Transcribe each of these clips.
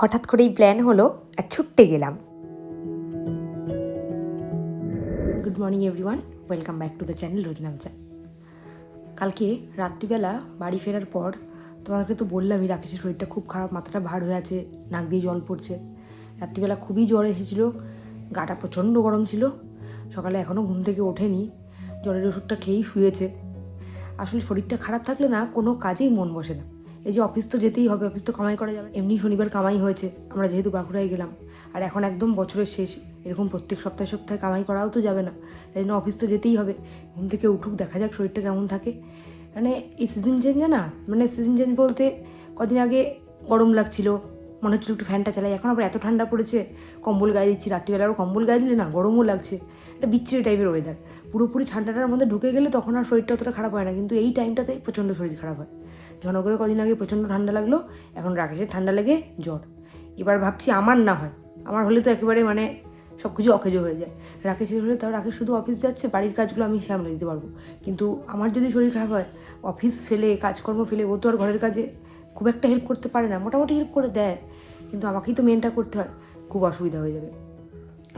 হঠাৎ করেই প্ল্যান হলো আর ছুটতে গেলাম। Good morning everyone welcome back to the channel Roznamcha কালকে রাত্রিবেলা বাড়ি ফেরার পর তোমাকে তো বললামই, রাকেশের শরীরটা খুব খারাপ, মাথাটা ভার হয়ে আছে, নাক দিয়ে জল পড়ছে। রাত্রিবেলা খুবই জ্বর এসেছিল, গাটা প্রচণ্ড গরম ছিল। সকালে এখনও ঘুম থেকে ওঠেনি, জ্বরের ওষুধটা খেয়েই শুয়েছে। আসলে শরীরটা খারাপ থাকলে না কোনো কাজেই মন বসে না। এই যে অফিস তো যেতেই হবে, অফিস তো কামাই করা যাবে। এমনি শনিবার কামাই হয়েছে, আমরা যেহেতু বাঁকুড়ায় গেলাম। আর এখন একদম বছরের শেষ, এরকম প্রত্যেক সপ্তাহে সপ্তাহে কামাই করাও তো যাবে না। তাই জন্য অফিস তো যেতেই হবে, ঘুম থেকে উঠুক, দেখা যাক শরীরটা কেমন থাকে। মানে এই সিজন চেঞ্জে না মানে সিজন চেঞ্জ বলতে কদিন আগে গরম লাগছিল, মনে হচ্ছিল একটু ফ্যানটা চালাই, এখন আবার এত ঠান্ডা পড়েছে, কম্বল গায়ে দিচ্ছি, রাত্রিবেলা আরও কম্বল গায়ে দিলে না গরমও লাগছে। একটা বিচ্ছিরি টাইপের ওয়েদার পুরোপুরি ঠান্ডাটার মধ্যে ঢুকে গেলে তখন আর শরীরটা অতটা খারাপ হয় না, কিন্তু এই টাইমটাতেই প্রচণ্ড শরীর খারাপ হয়। জনগণের কদিন আগে প্রচণ্ড ঠান্ডা লাগল, এখন রাকেশের ঠান্ডা লেগে জ্বর। এবার ভাবছি আমার না হয়, আমার হলে তো একেবারে মানে সব কিছু অকেজো হয়ে যায়। রাকেশের হলে তাও রাকেশ শুধু অফিস যাচ্ছে, বাড়ির কাজগুলো আমি সামলে দিতে পারব। কিন্তু আমার যদি শরীর খারাপ হয়, অফিস ফেলে, কাজকর্ম ফেলে, ও তো আর ঘরের কাজে খুব একটা হেল্প করতে পারে না, মোটামুটি হেল্প করে দেয়। কিন্তু আমাকেই তো মেনটা করতে হয়, খুব অসুবিধা হয়ে যাবে।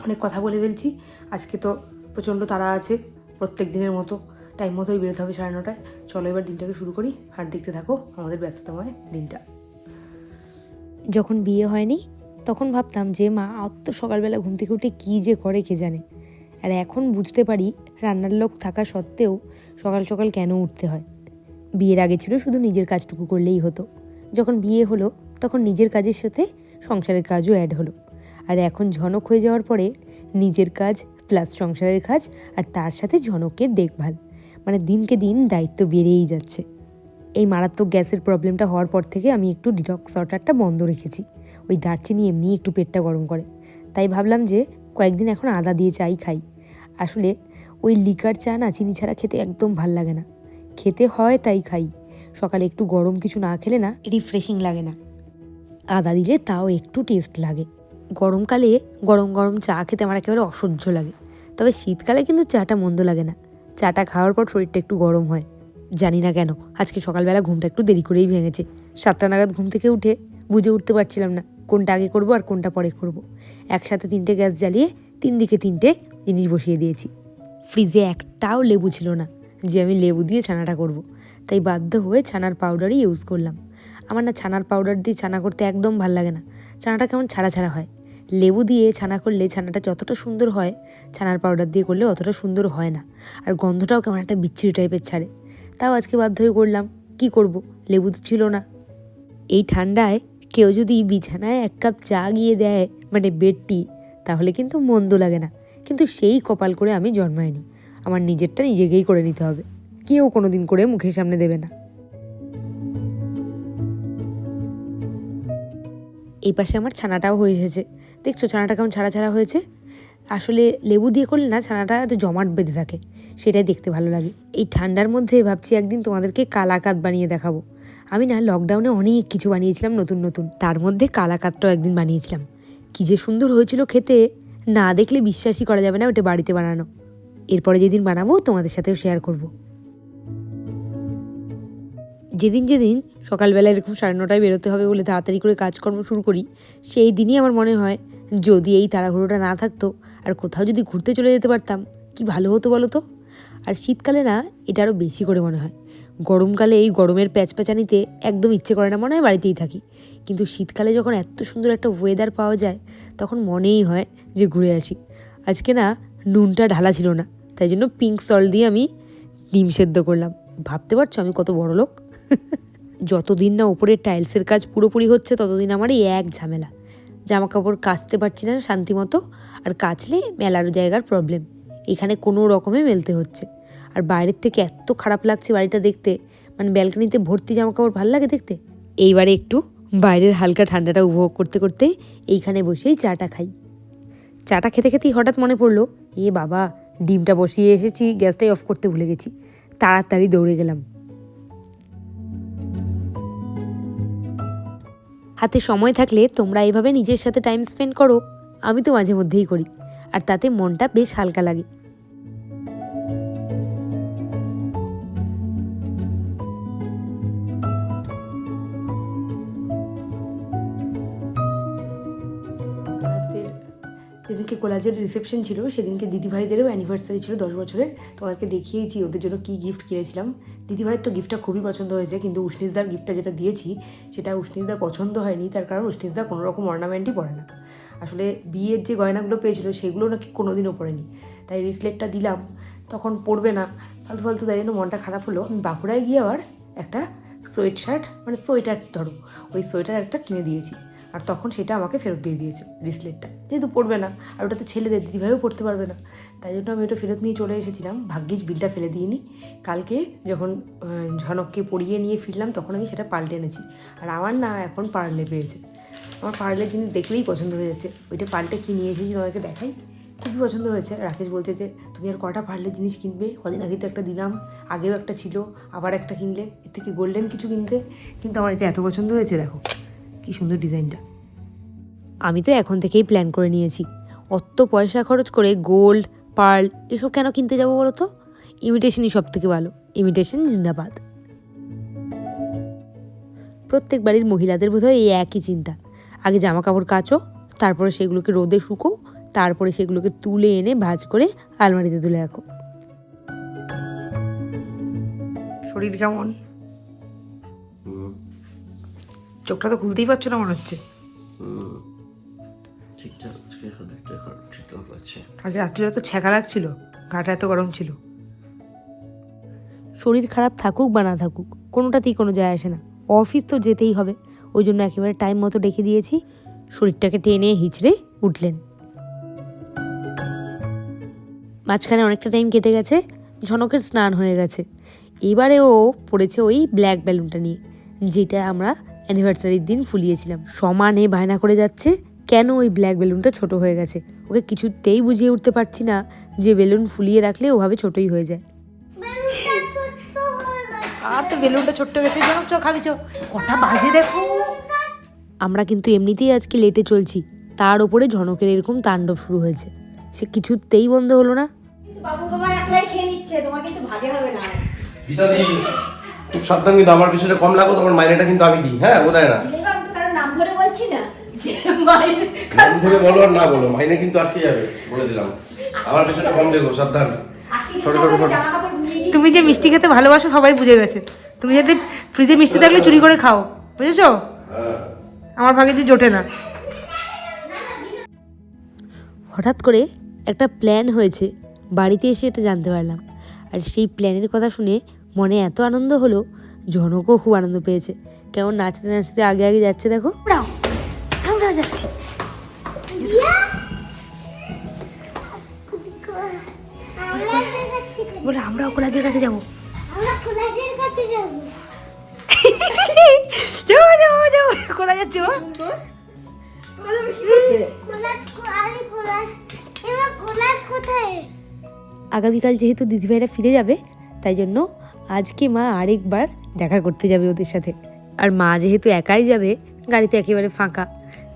অনেক কথা বলে ফেলছি, আজকে তো প্রচণ্ড তারা আছে প্রত্যেক দিনের মতো। টাইম মতোই বেরোতে হবে সাড়ে নটায়। চলো এবার দিনটাকে শুরু করি। আর দেখতে থাকো আমাদের ব্যস্ততময় দিনটা। যখন বিয়ে হয়নি, তখন ভাবতাম যে, মা অত সকালবেলা ঘুম থেকে উঠে কী যে করে কে জানে? আর এখন বুঝতে পারি, রান্নার লোক থাকা সত্ত্বেও সকাল সকাল কেন উঠতে হয়? বিয়ের আগে ছিল শুধু নিজের কাজটুকু করলেই হতো। যখন বিয়ে হলো, তখন নিজের কাজের সাথে সংসারের কাজও অ্যাড হলো। আর এখন ঝনক হয়ে যাওয়ার পরে নিজের কাজ প্লাস সংসারের কাজ আর তার সাথে ঝনকের দেখভাল। মানে দিনকে দিন দায়িত্ব বেড়েই যাচ্ছে। এই মারাত্মক গ্যাসের প্রবলেমটা হওয়ার পর থেকে আমি একটু ডিটক্স ওয়াটারটা বন্ধ রেখেছি। ওই দারচিনি এমনি একটু পেটটা গরম করে। তাই ভাবলাম যে কয়েকদিন এখন আদা দিয়ে চাই খাই। আসলে ওই লিকার চা না চিনি ছাড়া খেতে একদম ভালো লাগে না। খেতে হয় তাই খাই। সকালে একটু গরম কিছু না খেলে না রিফ্রেশিং লাগে না। আদা দিলে তাও একটু টেস্ট লাগে। গরমকালে গরম গরম চা খেতে আমার একেবারে অসহ্য লাগে। তবে শীতকালে কিন্তু চাটা মন্দ লাগে না। চাটা খাওয়ার পর শরীরটা একটু গরম হয়। জানি না কেন, আজকে সকালবেলা ঘুমটা একটু দেরি করেই ভেঙেছে। সাতটা নাগাদ ঘুম থেকে উঠে বুঝে উঠতে পারছিলাম না কোনটা আগে করব আর কোনটা পরে করব। একসাথে তিনটে গ্যাস জ্বালিয়ে তিন দিকে তিনটে জিনিস বসিয়ে দিয়েছি। ফ্রিজে একটাও লেবু ছিল না যে আমি লেবু দিয়ে ছানাটা করব। তাই বাধ্য হয়ে ছানার পাউডারই ইউজ করলাম। আমার না ছানার পাউডার দিয়ে ছানা করতে একদম ভালো লাগে না। ছানাটা কেমন ছাড়া ছাড়া হয়। লেবু দিয়ে ছানা করলে ছানাটা যতটা সুন্দর হয়, ছানার পাউডার দিয়ে করলে অতটা সুন্দর হয় না। আর গন্ধটাও কেমন একটা বিচ্ছিরি টাইপের ছাড়ে। তাও আজকে বাধ্য হয়ে করলাম। কি করব? লেবু তো ছিল না। এই ঠান্ডায় কেউ যদি বিছানায় এক কাপ চা গিয়ে দেয় মানে বেড টি, তাহলে কিন্তু মন্দ লাগে না। কিন্তু সেই কপাল করে আমি জন্মাইনি। আমার নিজেরটা নিজেকেই করে নিতে হবে। কেউ কোনো দিন করে মুখের সামনে দেবে না। এই পাশে আমার ছানাটাও হয়ে এসেছে। দেখছ ছানাটা কেমন ছাড়া ছাড়া হয়েছে? আসলে লেবু দিয়ে করলে না ছানাটা একটু জমাট বেঁধে থাকে, সেটাই দেখতে ভালো লাগে। এই ঠান্ডার মধ্যে ভাবছি একদিন তোমাদেরকে কালাকাত বানিয়ে দেখাবো। আমি না লকডাউনে অনেক কিছু বানিয়েছিলাম নতুন নতুন, তার মধ্যে কালাকাতটাও একদিন বানিয়েছিলাম। কী যে সুন্দর হয়েছিল খেতে, না দেখলে বিশ্বাসই করা যাবে না ওটা বাড়িতে বানানো। এরপরে যেদিন বানাবো তোমাদের সাথেও শেয়ার করব। যেদিন যেদিন সকালবেলা এরকম সাড়ে নটায় বেরোতে হবে বলে তাড়াতাড়ি করে কাজকর্ম শুরু করি, সেই দিনই আমার মনে হয় যদি এই তাড়াহুড়োটা না থাকতো আর কোথাও যদি ঘুরতে চলে যেতে পারতাম, কি ভালো হতো বলো তো? আর শীতকালে না, এটা আরও বেশি করে মনে হয়। গরমকালে এই গরমের প্যাচপ্যাচানিতে একদম ইচ্ছে করে না, মনে হয় বাড়িতেই থাকি। কিন্তু শীতকালে যখন এত সুন্দর একটা ওয়েদার পাওয়া যায়, তখন মনেই হয় যে ঘুরে আসি। আজকে না, নুনটা ঢালা ছিল না, তাই জন্য পিঙ্ক সল্ট দিয়ে আমি ডিম সেদ্ধ করলাম। ভাবতে পারছ আমি কত বড় লোক যতদিন না ওপরের টাইলসের কাজ পুরোপুরি হচ্ছে, ততদিন আমার এই এক ঝামেলা। জামা কাপড় কাচতে পারছি না শান্তি মতো, আর কাচলে মেলার জায়গার প্রবলেম এখানে কোনো রকমে মেলতে হচ্ছে। আর বাইরের থেকে এত খারাপ লাগছে বাড়িটা দেখতে। মানে ব্যালকনিতে ভর্তি জামা কাপড় ভালো লাগে দেখতে? এইবারে একটু বাইরের হালকা ঠান্ডাটা উপভোগ করতে করতে এইখানে বসেই চাটা খাই। চাটা খেতে খেতেই হঠাৎ মনে পড়ল, এ বাবা, ডিমটা বসিয়ে এসেছি, গ্যাসটাই অফ করতে ভুলে গেছি। তাড়াতাড়ি দৌড়ে গেলাম। হাতে সময় থাকলে তোমরা এভাবে নিজের সাথে টাইম স্পেন্ড করো, আমি তো মাঝে মধ্যেই করি। আর তাতে মনটা বেশ হালকা লাগে। কোলাজের রিসেপশন ছিল, সেদিনকে দিদিভাইদেরও অ্যানিভার্সারি ছিল দশ বছরের। তোমাদেরকে দেখিয়েছি, ওদের জন্য কী গিফট কিনেছিলাম। দিদিভাইয়ের তো গিফটটা খুবই পছন্দ হয়েছে, কিন্তু উষ্ণিসদার গিফটটা যেটা দিয়েছি, সেটা উষ্ণিসদার পছন্দ হয়নি। তার কারণ উষ্ণিসদা কোনো রকম অর্নামেন্টই পড়ে না। আসলে বিয়ের যে গয়নাগুলো পেয়েছিল, সেগুলো নাকি কোনোদিনও পড়েনি তাই রিসলেটটা দিলাম, তখন পড়বে না। ফালতু ফালতু তাই জন্য মনটা খারাপ হলো। আমি বাঁকুড়ায় গিয়ে আবার একটা সোয়েট শার্ট মানে সোয়েটার ধরো, ওই সোয়েটার একটা কিনে দিয়েছি। আর তখন সেটা আমাকে ফেরত দিয়ে দিয়েছে রিসলেটটা যেহেতু পড়বে না, আর ওটা তো ছেলেদের দিদিভাইও পড়তে পারবে না। তাই জন্য আমি ওটা ফেরত নিয়ে চলে এসেছিলাম। ভাগ্যিস বিলটা ফেলে দিইনি। কালকে যখন ঝনককে পড়িয়ে নিয়ে ফিরলাম, তখন আমি সেটা পাল্টে এনেছি। আর আমার না এখন পার্লে পেয়েছে। আমার পার্লের জিনিস দেখলেই পছন্দ হয়ে যাচ্ছে। ওইটা পাল্টে কি নিয়ে এসেছি তোমাদেরকে দেখাই। খুবই পছন্দ হয়েছে। রাকেশ বলছে যে, তুমি আর কটা পার্লের জিনিস কিনবে? কদিন আগে তো একটা দিলাম। আগেও একটা ছিল, আবার একটা কিনলে। এর থেকে গোল্ডেন কিছু কিনতে? কিন্তু আমার এটা এত পছন্দ হয়েছে, দেখো। কি সুন্দর ডিজাইনটা। আমি তো এখন থেকেই প্ল্যান করে নিয়েছি। অত পয়সা খরচ করে গোল্ড পার্ল এসব কেন কিনতে যাব বলো তো? ইমিটেশনই সব থেকে ভালো। ইমিটেশন জিন্দাবাদ। প্রত্যেক বাড়ির মহিলাদের বোধহয় এই একই চিন্তা। আগে জামা কাপড় কাচো, তারপরে সেগুলোকে রোদে শুকো, তারপরে সেগুলোকে তুলে এনে ভাজ করে আলমারিতে তুলে রাখো। শরীর কেমন? চোখটা তো খুলতেই পারছ না মনে হচ্ছে। কালকে রাত্রিরে তো ছ্যাঁকা লাগছিল গাটা এত গরম ছিল। শরীর খারাপ থাকুক বা না থাকুক কোনোটাতেই কোনো যায় আসে না। অফিস তো যেতেই হবে ওই জন্য একেবারে টাইম মতো ডেকে দিয়েছি। শরীরটাকে টেনে হিচড়ে উঠলেন। মাঝখানে অনেকটা টাইম কেটে গেছে ঝনকের স্নান হয়ে গেছে। এবারে ও পড়েছে ওই ব্ল্যাক বেলুনটা নিয়ে যেটা আমরা অ্যানিভার্সারির দিন ফুলিয়েছিলাম। সমানে বায়না করে যাচ্ছে কেন ওই ব্ল্যাক বেলুনটা ছোট হয়ে গেছে? ওকে কিছুতেই বুঝিয়ে উঠতে পারছি না যে বেলুন ফুলিয়ে রাখলে ওভাবে ছোটই হয়ে যায়। আর তো বেলুনটা ছোট্ট গেছে জনক চ খাবি চ কটা বাজে দেখো। আমরা কিন্তু এমনিতেই আজকে লেটে চলছি তার ওপরে ঝনকের এরকম তাণ্ডব শুরু হয়েছে। সে কিছুতেই বন্ধ হলো না। বাবু বাবা একলাই খেয়ে নিচ্ছে তোমার কিন্তু ভাগে হবে না। খুব সাবধান কিন্তু আমার পিছনে কম লাগো তোমার মাইনেটা কিন্তু আমি দিই। হ্যাঁ ও দেয় না? দিলে আমি তো কারোর নাম ধরে বলছি না নাম ধরে বলো আর না বলো মাইনে কিন্তু আটকে যাবে বলে দিলাম। আমার পিছনে কম দেখো সাবধান। ছোট ছোট ছোট জামা কাপড় নিয়ে গিয়ে তুমি যে মিষ্টি খেতে ভালোবাসো সবাই বুঝে গেছে। তুমি যদি ফ্রিজে মিষ্টি থাকলে চুরি করে খাও বুঝেছ? হ্যাঁ। আমার ভাগে যে জোটে না। হঠাৎ করে একটা প্ল্যান হয়েছে বাড়িতে এসে এটা জানতে পারলাম। আর সেই প্ল্যানের কথা শুনে মনে এত আনন্দ হলো জনকও খুব আনন্দ পেয়েছে। কেমন নাচতে নাচতে আগে আগে যাচ্ছে দেখো। আমরাও যাচ্ছি। আমরা বলে কোলাজের কাছে যাব। আমরা কোলাজের কাছে কোলা যাচ্ছে আগামীকাল যেহেতু দিদিভাইরা ফিরে যাবে তাই জন্য আজকে মা আরেকবার দেখা করতে যাবে ওদের সাথে। আর মা যেহেতু একাই যাবে, গাড়িতে একেবারে ফাঁকা,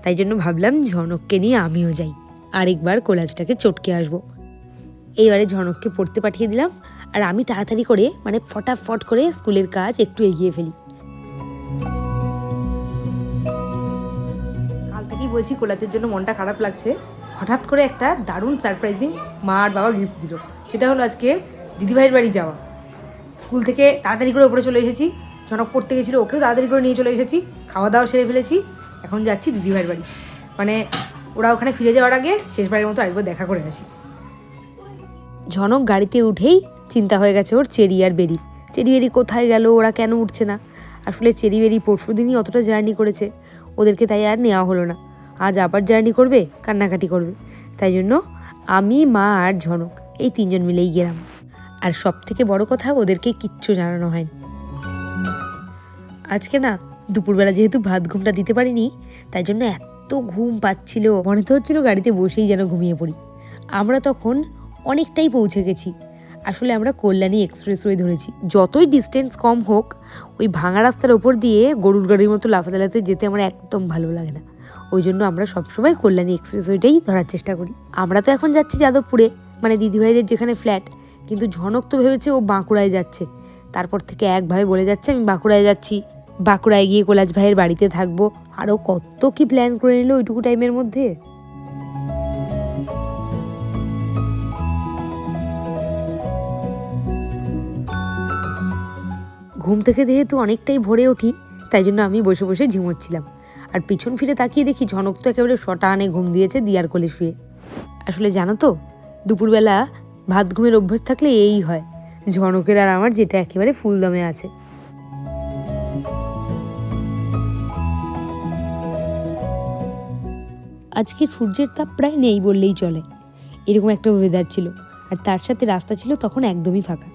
তাই জন্য ভাবলাম ঝনককে নিয়ে আমিও যাই। আরেকবার কোলাজটাকে চটকে আসব। এইবারে ঝনককে পড়তে পাঠিয়ে দিলাম, আর আমি তাড়াতাড়ি করে মানে ফটাফট করে স্কুলের কাজ একটু এগিয়ে ফেলি। কাল থেকেই বলছি কোলাজের জন্য মনটা খারাপ লাগছে। হঠাৎ করে একটা দারুণ সারপ্রাইজিং মা আর বাবা গিফট দিল। সেটা হলো আজকে দিদিভাইয়ের বাড়ি যাওয়া। স্কুল থেকে তাড়াতাড়ি করে উপরে চলে এসেছি। জনক পড়তে গেছিল, ওকেও তাড়াতাড়ি করে নিয়ে চলে এসেছি। খাওয়া দাওয়া সেরে ফেলেছি। এখন যাচ্ছি দিদিভাইয়ের বাড়ি। মানে ওরা ওখানে ফিরে যাওয়ার আগে শেষবারের মতো আরেকবার দেখা করে আসি। ঝনক গাড়িতে উঠেই চিন্তা হয়ে গেছে ওর চেরি আর বেরি। চেরি বেরি কোথায় গেল? ওরা কেন উঠছে না? আসলে চেরি বেরি পরশু দিনই অতটা জার্নি করেছে। ওদেরকে তাই আর নেওয়া হলো না। আজ আবার জার্নি করবে, কান্নাকাটি করবে। তাই জন্য আমি, মা আর ঝনক এই তিনজন মিলেই গেলাম। আর সব থেকে বড় কথা ওদেরকে কিচ্ছু জানানো হয়নি। আজকে না, দুপুরবেলা যেহেতু ভাত ঘুমটা দিতে পারিনি, তাই জন্য এত ঘুম পাচ্ছিল। মনে তো হচ্ছিল গাড়িতে বসেই যেন ঘুমিয়ে পড়ি। আমরা তখন অনেকটাই পৌঁছে গেছি। আসলে আমরা কল্যাণী এক্সপ্রেসওয়ে ধরেছি। যতই ডিস্টেন্স কম হোক, ওই ভাঙা রাস্তার ওপর দিয়ে গরুর গাড়ির মতো লাফাতে লাফাতে যেতে আমার একদম ভালো লাগে না। ওই জন্য আমরা সবসময় কল্যাণী এক্সপ্রেসওয়েটাই ধরার চেষ্টা করি। আমরা তো এখন যাচ্ছি যাদবপুরে মানে দিদিভাইদের যেখানে ফ্ল্যাট কিন্তু ঝনক তো ভেবেছে ও বাঁকুড়ায় যাচ্ছে। তারপর থেকে একভাবে বলে যাচ্ছে, আমি বাঁকুড়ায় যাচ্ছি। বাঁকুড়ায় গিয়ে কোলাজ ভাইয়ের বাড়িতে থাকব। আরও কত কি প্ল্যান করে নিল ওইটুকু টাইমের মধ্যে? ঘুম থেকে যেহেতু অনেকটাই ভরে উঠি, তাই জন্য আমি বসে বসে ঝিমোচ্ছিলাম। আর পিছন ফিরে তাকিয়ে দেখি ঝনক তো একেবারে শটানে ঘুম দিয়েছে দিয়ার কোলে শুয়ে। আসলে জানো তো, দুপুরবেলা ভাত ঘুমের অভ্যাস থাকলে এই হয়। ঝনকের আর আমার যেটা একেবারে ফুল দমে আছে। আজকে সূর্যের তাপ প্রায় নেই বললেই চলে। এরকম একটা ওয়েদার ছিল। আর তার সাথে রাস্তা ছিল তখন একদমই ফাঁকা।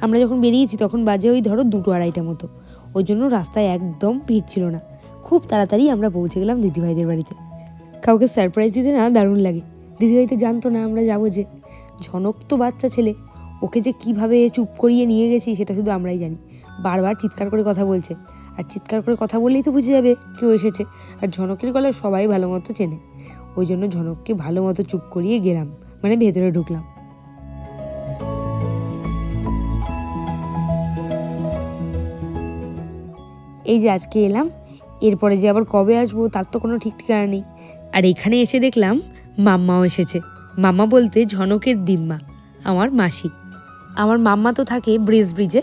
আমরা যখন বেরিয়েছি তখন বাজে ওই ধরো দুটো আড়াইটা মতো। ওই জন্য রাস্তায় একদম ভিড় ছিল না। খুব তাড়াতাড়ি আমরা পৌঁছে গেলাম দিদিভাইদের বাড়িতে। কাউকে সারপ্রাইজ দিতে না দারুণ লাগে। দিদিভাই তো জানতো না আমরা যাব যে। ঝনক তো বাচ্চা ছেলে, ওকে যে কীভাবে চুপ করিয়ে নিয়ে গেছি সেটা শুধু আমরাই জানি। বারবার চিৎকার করে কথা বলছে। আর চিৎকার করে কথা বললেই তো বুঝে যাবে কেউ এসেছে। আর ঝনকের গলা সবাই ভালো মতো চেনে। ওই জন্য ঝনককে ভালো মতো চুপ করিয়ে গেলাম মানে ভেতরে ঢুকলাম। এই যে আজকে এলাম, এরপরে যে আবার কবে আসব তার তো কোনো ঠিক ঠিকানা নেই। আর এখানে এসে দেখলাম মাম্মাও এসেছে। মাম্মা বলতে ঝনকের দিম্মা, আমার মাসি। আমার মাম্মা তো থাকে ব্রিজ ব্রিজে,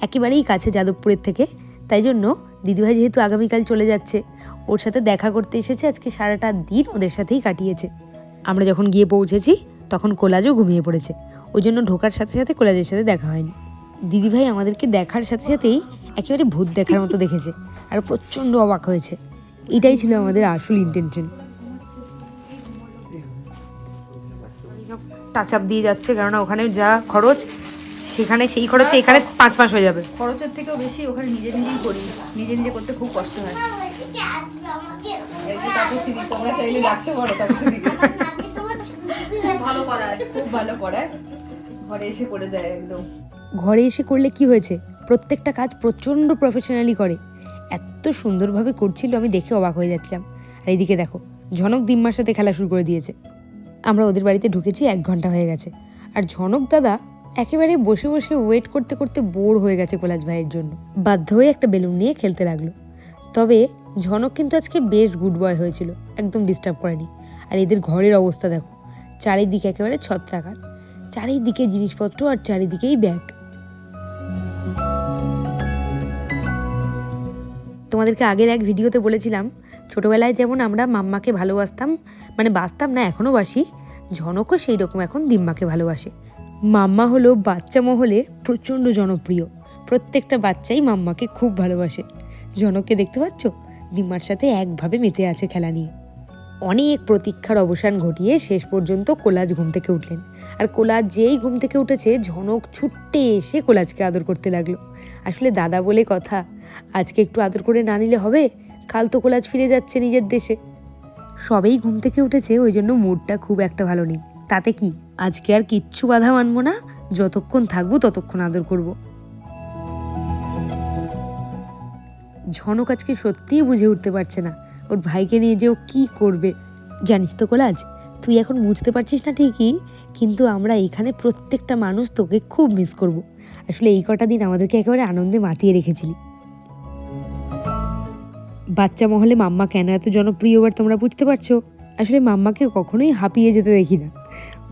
একেবারেই কাছে যাদবপুরের থেকে। তাই জন্য দিদিভাই যেহেতু আগামীকাল চলে যাচ্ছে, ওর সাথে দেখা করতে এসেছে, আজকে সারাটা দিন ওদের সাথেই কাটিয়েছে। আমরা যখন গিয়ে পৌঁছেছি, তখন কোলাজও ঘুমিয়ে পড়েছে। ওই জন্য ঢোকার সাথে সাথে কোলাজের সাথে দেখা হয়নি। দিদিভাই আমাদেরকে দেখার সাথে সাথেই একেবারে ভূত দেখার মতো দেখেছে, আর প্রচণ্ড অবাক হয়েছে। এটাই ছিল আমাদের আসল ইন্টেনশন টাচ আপ দিয়ে যাচ্ছে কেননা ওখানে যা খরচ সেখানে সেই খরচে এখানে পাঁচ মাস হয়ে যাবে। খরচের থেকেও বেশি ওখানে নিজে নিজেই করি নিজে নিজে করতে খুব কষ্ট হয়। তোমরা চাইলে ডাকতে পারো ভালো করায় খুব ভালো করায়। ঘরে এসে করে দেয় একদম। ঘরে এসে করলে কি হয়েছে? প্রত্যেকটা কাজ প্রচণ্ড প্রফেশনালি করে। এত সুন্দরভাবে করছিল আমি দেখে অবাক হয়ে যাচ্ছিলাম। আর এইদিকে দেখো ঝনক দিম্মার সাথে খেলা শুরু করে দিয়েছে। আমরা ওদের বাড়িতে ঢুকেছি, এক ঘণ্টা হয়ে গেছে। আর ঝনক দাদা একেবারে বসে বসে ওয়েট করতে করতে বোর হয়ে গেছে কোলাজ ভাইয়ের জন্য। বাধ্য হয়ে একটা বেলুন নিয়ে খেলতে লাগল। তবে ঝনক কিন্তু আজকে বেশ গুড বয় হয়েছিল, একদম ডিস্টার্ব করেনি। আর এদের ঘরের অবস্থা দেখো, চারিদিকে একেবারে ছত্রাকার। চারিদিকে জিনিসপত্র আর চারিদিকেই ব্যাগ তোমাদেরকে আগের এক ভিডিওতে বলেছিলাম, ছোটোবেলায় যেমন আমরা মাম্মাকে ভালোবাসতাম মানে বাঁচতাম না, এখনও বাসি, ঝনকও সেই রকম এখন দিম্মাকে ভালোবাসে। মাম্মা হলো বাচ্চা মহলে প্রচণ্ড জনপ্রিয়। প্রত্যেকটা বাচ্চাই মাম্মাকে খুব ভালোবাসে। জনককে দেখতে পাচ্ছ? দিম্মার সাথে একভাবে মেতে আছে খেলা নিয়ে। অনেক প্রতীক্ষার অবসান ঘটিয়ে শেষ পর্যন্ত কোলাজ ঘুম থেকে উঠলেন। আর কোলাজ যেই ঘুম থেকে উঠেছে, ঝনক ছুট্টে এসে কোলাজকে আদর করতে লাগল। আসলে দাদা বলে কথা, আজকে একটু আদর করে না নিলে হবে? কাল তো কোলাজ ফিরে যাচ্ছে নিজের দেশে। সবেই ঘুম থেকে উঠেছে, ওই জন্য মুডটা খুব একটা ভালো নেই। তাতে কি? আজকে আর কিচ্ছু বাধা মানবো না, যতক্ষণ থাকব ততক্ষণ আদর করব। ঝনক আজকে সত্যিই বুঝে উঠতে পারছে না। ওর ভাইকে নিয়ে যে ও কী করবে? জানিস তো কোলাজ, তুই এখন বুঝতে পারছিস না ঠিকই, কিন্তু আমরা এখানে প্রত্যেকটা মানুষ তোকে খুব মিস করব। আসলে এই কটা দিন আমাদেরকে একেবারে আনন্দে মাতিয়ে রেখেছিলি। বাচ্চা মহলে মাম্মা কেন এত জনপ্রিয় এবার তোমরা বুঝতে পারছ? আসলে মাম্মাকে কখনোই হাঁপিয়ে যেতে দেখি না।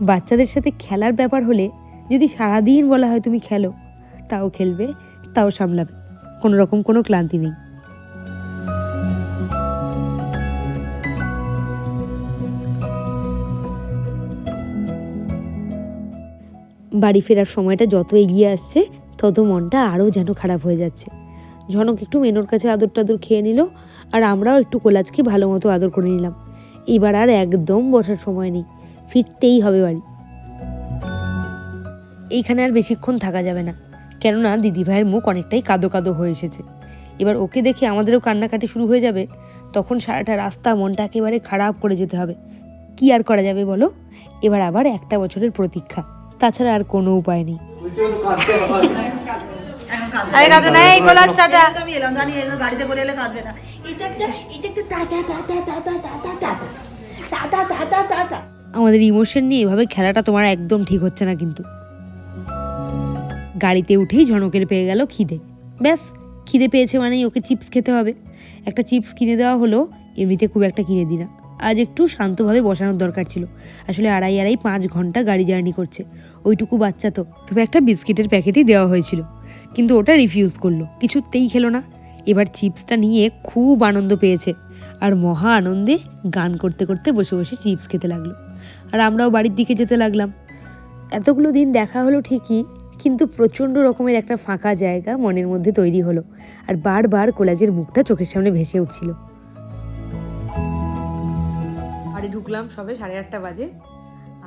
বাচ্চাদের সাথে খেলার ব্যাপার হলে যদি সারাদিন বলা হয় তুমি খেলো, তাও খেলবে, তাও সামলাবে, কোনো রকম কোনো ক্লান্তি নেই। বাড়ি ফেরার সময়টা যত এগিয়ে আসছে, তত মনটা আরও যেন খারাপ হয়ে যাচ্ছে। ঝনক একটু মেনোর কাছে আদর টাদর খেয়ে নিল আর আমরাও একটু কোলাজকে ভালো মতো আদর করে নিলাম। এবার আর একদম বসার সময় নেই, ফিরতেই হবে বাড়ি। এইখানে আর বেশিক্ষণ থাকা যাবে না, কেননা দিদিভাইয়ের মুখ অনেকটাই কাদো কাদো হয়ে এসেছে। এবার ওকে দেখে আমাদেরও কান্নাকাটি শুরু হয়ে যাবে, তখন সারাটা রাস্তা মনটা একেবারে খারাপ করে যেতে হবে। কি আর করা যাবে বলো? এবার আবার একটা বছরের প্রতীক্ষা। তাছাড়া আর কোনো উপায় নেই এখন কাঁদবে না, এই কোলাজ টাটা। আমি এলাম জানি গাড়িতে করে এলে কাঁদবে না এটা একটা এটা একটা টাটা টাটা টাটা টাটা টাটা টাটা টাটা টাটা আমাদের ইমোশন নিয়ে এভাবে খেলাটা তোমার একদম ঠিক হচ্ছে না কিন্তু গাড়িতে উঠেই ঝনকের পেয়ে গেল খিদে ব্যাস খিদে পেয়েছে মানেই ওকে চিপস খেতে হবে একটা চিপস কিনে দেওয়া হলো এমনিতে খুব একটা কিনে দিই না আজ একটু শান্তভাবে বসানোর দরকার ছিল আসলে আড়াই আড়াই পাঁচ ঘণ্টা গাড়ি জার্নি করছে ওইটুকু বাচ্চা তো, তবে একটা বিস্কিটের প্যাকেটই দেওয়া হয়েছিল। কিন্তু ওটা রিফিউজ করল, কিছুতেই খেলো না। এবার চিপসটা নিয়ে খুব আনন্দ পেয়েছে আর মহা আনন্দে গান করতে করতে বসে বসে চিপস খেতে লাগল। আর আমরাও বাড়ির দিকে যেতে লাগলাম। এতগুলো দিন দেখা হলো ঠিকই, কিন্তু প্রচণ্ড রকমের একটা ফাঁকা জায়গা মনের মধ্যে তৈরি হলো আর বারবার কোলাজের মুখটা চোখের সামনে ভেসে উঠছিল। বাড়ি ঢুকলাম সবে সাড়ে আটটা বাজে।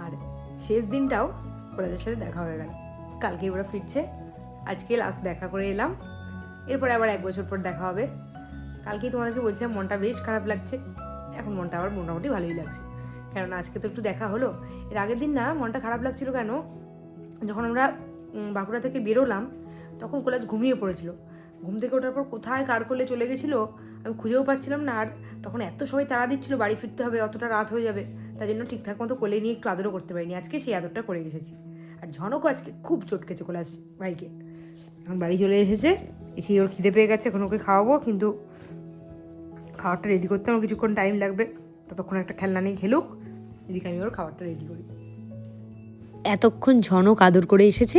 আর শেষ দিনটাও কোলাজের সাথে দেখা হয়ে গেল। কালকে ওরা ফিরছে। আজকে লাস্ট দেখা করে এলাম। এরপরে আবার এক বছর পর দেখা হবে। কালকেই তোমাদেরকে বলছিলাম মনটা বেশ খারাপ লাগছে। এখন মনটা আবার মোটামুটি ভালোই লাগছে। কারণ আজকে তো একটু দেখা হলো। এর আগের দিন না মনটা খারাপ লাগছিল কেন? যখন আমরা বাঁকুড়া থেকে বেরোলাম, তখন কোলাজ ঘুমিয়ে পড়েছিল। ঘুম থেকে ওঠার পর কোথায় কার করলে চলে গেছিল আমি খুঁজেও পাচ্ছিলাম না, আর তখন এত সবাই তাড়া দিচ্ছিল, বাড়ি ফিরতে হবে, অতটা রাত হয়ে যাবে। তাই জন্য ঠিকঠাক মতো কোলে নিয়ে একটু আদরও করতে পারিনি। আজকে সেই আদরটা করে এসেছি। আর ঝনকও আজকে খুব চটকেছে কোলাজ ভাইকে। এখন বাড়ি চলে এসেছে এসে ওর খিদে পেয়ে গেছে, এখন ওকে খাওয়াবো, কিন্তু খাবারটা রেডি করতে আমার কিছুক্ষণ টাইম লাগবে। ততক্ষণ একটা খেলনা নিয়ে খেলুক, এদিকে আমি ওর খাবারটা রেডি করি। এতক্ষণ ঝনক আদর করে এসেছে,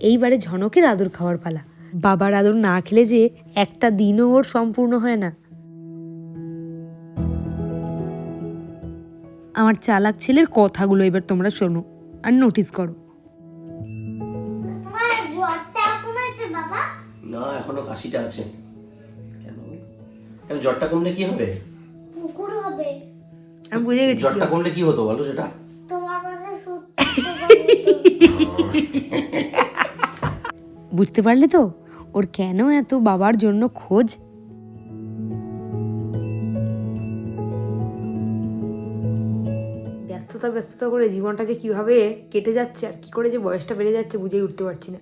এইবারে ঝনকের আদর খাওয়ার পালা। বাবার আদর না খেলে যে একটা দিনও ওর সম্পূর্ণ হয় না। আমার চালাক ছেলের কথাগুলো এবার তোমরা শোনো আর নোটিস করো। না এখনও কাশিটা আছে। কেন? কেন জ্বরটা কমলে কি হবে? পুকুর হবে। আমি বুঝে গেছি জ্বরটা কমলে কি হতো বলো সেটা? তোমার পাশে বুঝতে পারলে তো? ওর কেন এত বাবার জন্য খোঁজ? ব্যস্ততা করে জীবনটা যে কীভাবে কেটে যাচ্ছে আর কি করে যে বয়সটা বেড়ে যাচ্ছে বুঝেই উঠতে পারছি না।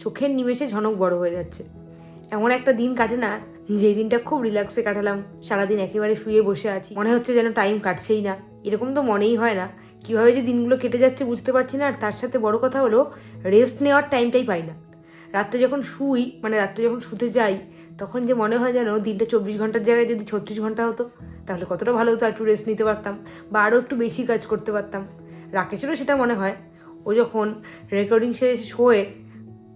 চোখের নিমেষে ঝনক বড় হয়ে যাচ্ছে। এমন একটা দিন কাটে না, যেই দিনটা খুব রিল্যাক্সে কাটালাম, সারাদিন একেবারে শুয়ে বসে আছি। মনে হচ্ছে যেন টাইম কাটছেই না। এরকম তো মনেই হয় না। কীভাবে যে দিনগুলো কেটে যাচ্ছে বুঝতে পারছি না, আর তার সাথে বড় কথা হলো রেস্ট নেওয়ার টাইমটাই পাই না। রাত্রে যখন শুই মানে রাত্রে যখন শুতে যাই, তখন যে মনে হয় যেন দিনটা চব্বিশ ঘণ্টার জায়গায় যদি ছত্রিশ ঘণ্টা হতো, তাহলে কতটা ভালো হতো, একটু রেস্ট নিতে পারতাম বা আরও একটু বেশি কাজ করতে পারতাম। রাকেশেরও সেটা মনে হয়। ও যখন রেকর্ডিং সেরে শোয়ে,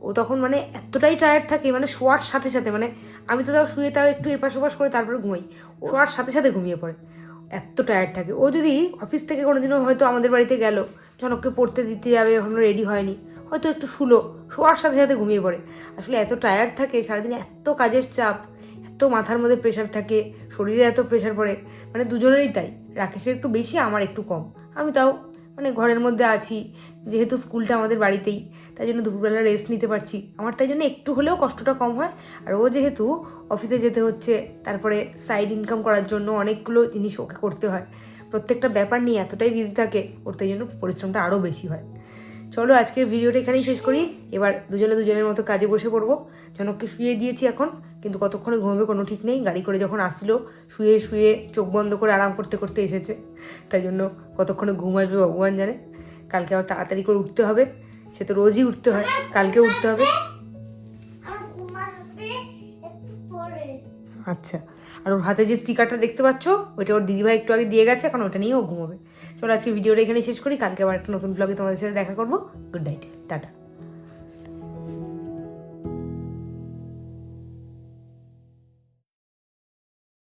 ও তখন মানে এতটাই টায়ার্ড থাকে মানে শোয়ার সাথে সাথে মানে আমি তো তাও শুয়ে তাও একটু এপাশ ওপাশ করে তারপরে ঘুমাই। শোয়ার সাথে সাথে ঘুমিয়ে পড়ে। এত টায়ার্ড থাকে। ও যদি অফিস থেকে কোনোদিনও হয়তো আমাদের বাড়িতে গেল জনককে পড়তে দিতে যাবে এখনও রেডি হয়নি হয়তো একটু শুলো, শোয়ার সাথে সাথে ঘুমিয়ে পড়ে। আসলে এত টায়ার্ড থাকে, সারাদিন এত কাজের চাপ, এত মাথার মধ্যে প্রেশার থাকে, শরীরে এত প্রেশার পড়ে মানে দুজনেরই তাই। রাকেশের একটু বেশি, আমার একটু কম। আমি তাও মানে ঘরের মধ্যে আছি, যেহেতু স্কুলটা আমাদের বাড়িতেই, তাই জন্য দুপুরবেলা রেস্ট নিতে পারছি। আমার তাই জন্য একটু হলেও কষ্টটা কম হয়। আর ও যেহেতু অফিসে যেতে হচ্ছে, তারপরে সাইড ইনকাম করার জন্য অনেকগুলো জিনিস ওকে করতে হয়। প্রত্যেকটা ব্যাপার নিয়ে এতটাই বিজি থাকে, ওর তাই জন্য পরিশ্রমটা আরও বেশি হয়। চলো আজকের ভিডিওটা এখানেই শেষ করি। এবার দুজনে দুজনের মতো কাজে বসে পড়ব। জনককে শুয়ে দিয়েছি এখন, কিন্তু কতক্ষণে ঘুমাবে কোনো ঠিক নেই। গাড়ি করে যখন আসছিল, শুয়ে শুয়ে চোখ বন্ধ করে আরাম করতে করতে এসেছে। তাই জন্য কতক্ষণে ঘুম আসবে ভগবান জানে। কালকে আবার তাড়াতাড়ি করে উঠতে হবে। সে তো রোজই উঠতে হয়। কালকে উঠতে হবে। আচ্ছা। আর ওর হাতে যে স্টিকারটা দেখতে পাচ্ছ, ওইটা ওর দিদিভাই একটু আগে দিয়ে গেছে, এখন ওটা নিয়েও ঘুমোবে। চলো আজকে ভিডিওটা এখানে শেষ করি। কালকে আবার একটা নতুন ব্লগে তোমাদের সাথে দেখা করব। Good night tata.